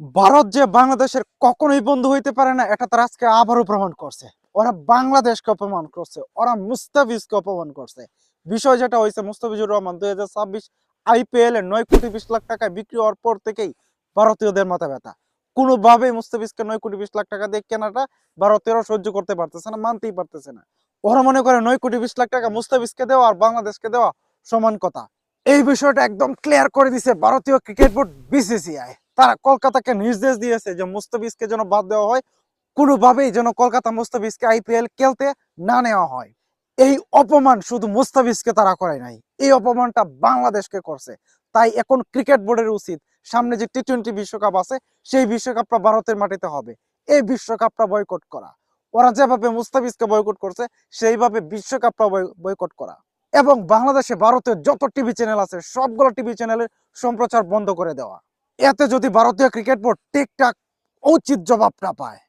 ভারত যে বাংলাদেশের কখনোই বন্ধু হইতে পারে না, এটা তারা আজকে আবারও প্রমাণ করছে। ওরা বাংলাদেশকে অপমান করছে, ওরা মুস্তাফিজকে অপমান করছে। বিষয় যেটা হয়েছে, মুস্তাফিজুর রহমান দুই হাজার ছাব্বিশ আইপিএল এ নয় কোটি বিশ লাখ টাকায় বিক্রি হওয়ার পর থেকেই ভারতীয়দের মাথা ব্যথা। কোনোভাবেই মুস্তাফিজকে নয় কোটি বিশ লাখ টাকা দিয়ে কেনাটা ভারতীয়রা সহ্য করতে পারতেছে না, মানতেই পারতেছে না। ওরা মনে করে নয় কোটি বিশ লাখ টাকা মুস্তাফিজকে দেওয়া আর বাংলাদেশকে দেওয়া সমান কথা। এই বিষয়টা একদম ক্লিয়ার করে দিছে ভারতীয় ক্রিকেট বোর্ড বিসিসিআই তারা কলকাতাকে নির্দেশ দিয়েছে যে মুস্তাফিজকে যেন বাদ দেওয়া হয়, কোনোভাবেই যেন কলকাতা মুস্তাফিজকে আইপিএল খেলতে না নেওয়া হয়। এই অপমান শুধু মুস্তাফিজকে তারা করে নাই, এই অপমানটা বাংলাদেশকে করছে। তাই এখন ক্রিকেট বোর্ডের উচিত, সামনে যে টি টোয়েন্টি বিশ্বকাপ আছে, সেই বিশ্বকাপটা ভারতের মাটিতে হবে। এই বিশ্বকাপটা বয়কট করা। ওরা যেভাবে মুস্তাফিজকে বয়কট করছে, সেইভাবে বিশ্বকাপটা বয়কট করা। এবং বাংলাদেশে ভারতের যত টিভি চ্যানেল আছে, সবগুলো টিভি চ্যানেলের সম্প্রচার বন্ধ করে দেওয়া। এতে যদি ভারতীয় ক্রিকেট বোর্ড ঠিকঠাক উচিত জবাব না পায়।